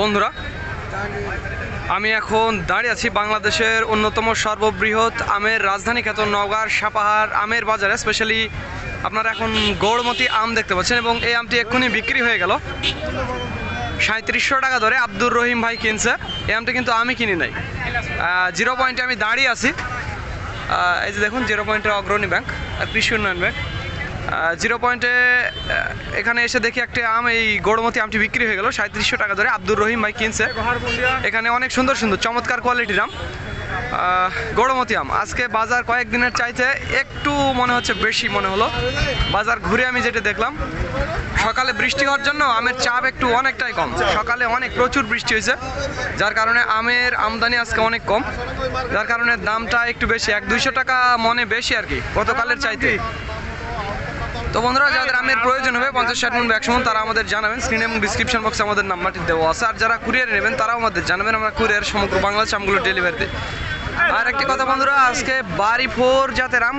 বন্ধুরা, আমি এখন দাঁড়িয়ে আছি বাংলাদেশের অন্যতম সর্ববৃহৎ আমের রাজধানী খ্যাত নওগাঁর সাপাহার আমের বাজারে স্পেশালি আপনারা এখন গৌড়মতি আম দেখতে পাচ্ছেন এবং এই আমটি এক্ষুনি বিক্রি হয়ে গেল। সাঁত্রিশশো টাকা ধরে আব্দুর রহিম ভাই কিনছে। এই আমটি কিন্তু আমি কিনি নাই। জিরো পয়েন্টে আমি দাঁড়িয়ে আছি। এই যে দেখুন জিরো পয়েন্টের অগ্রণী ব্যাংক আর কৃষি উন্নয়ন ব্যাংক জিরো পয়েন্টে এখানে এসে দেখি একটা আম, এই গৌড়মতি আমটি বিক্রি হয়ে গেল, সাঁত্রিশশো টাকা ধরে আব্দুর রহিম ভাই কিনছে। এখানে অনেক সুন্দর সুন্দর চমৎকার কোয়ালিটির আম। গৌড়মতি আম। আজকে বাজার কয়েকদিনের চাইতে একটু মনে হচ্ছে বেশি মনে হলো। বাজার ঘুরে আমি যেটা দেখলাম, সকালে বৃষ্টি হওয়ার জন্য আমের চাপ একটু অনেকটাই কম। সকালে অনেক প্রচুর বৃষ্টি হয়েছে, যার কারণে আমের আমদানি আজকে অনেক কম। যার কারণে দামটা একটু বেশি, এক দুইশো টাকা মনে বেশি আর কি, গতকালের চাইতে। তো বন্ধুরা, যাদের আমের প্রয়োজন হবে, পঞ্চাশ ষাট মন একশো মন তারা আমাদের জানাবেন। স্ক্রিন এবং ডিসক্রিপশন বক্সে আমাদের নাম্বারটি দেওয়া আছে। আর যারা কুরিয়ারে নেবেন, তারাও আমাদের জানাবেন। আমরা কুরিয়ার সমগ্র বাংলাদেশ আমগুলো ডেলিভারি দিই আর একটি কথা বন্ধুরা, আজকে বাড়ি ফোর জাতের আম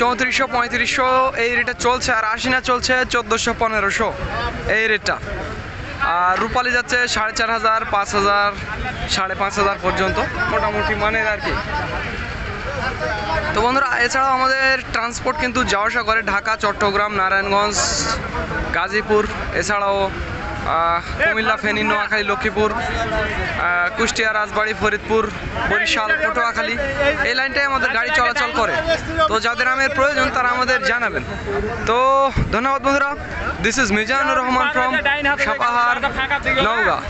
চৌত্রিশশো, পঁয়ত্রিশশো, এই রেটটা চলছে। আর আশিনা চলছে, চোদ্দোশো, পনেরোশো, এই রেটটা আর রূপালি যাচ্ছে সাড়ে চার হাজার, পাঁচ হাজার, সাড়ে পাঁচ হাজার পর্যন্ত। মোটামুটি মানে আর কি। তো বন্ধুরা এছাড়াও আমাদের ট্রান্সপোর্ট কিন্তু যাওয়া আসা করে ঢাকা চট্টগ্রাম নারায়ণগঞ্জ গাজীপুর এছাড়াও কুমিল্লা ফেনী নোয়াখালী লক্ষ্মীপুর কুষ্টিয়া রাজবাড়ি ফরিদপুর বরিশাল পটুয়াখালী এই লাইনটাই আমাদের গাড়ি চলাচল করে। তো যাদের আমের প্রয়োজন তারা আমাদের জানাবেন। তো ধন্যবাদ বন্ধুরা। This is Mizanur Rahman from Sapahar Naogaon.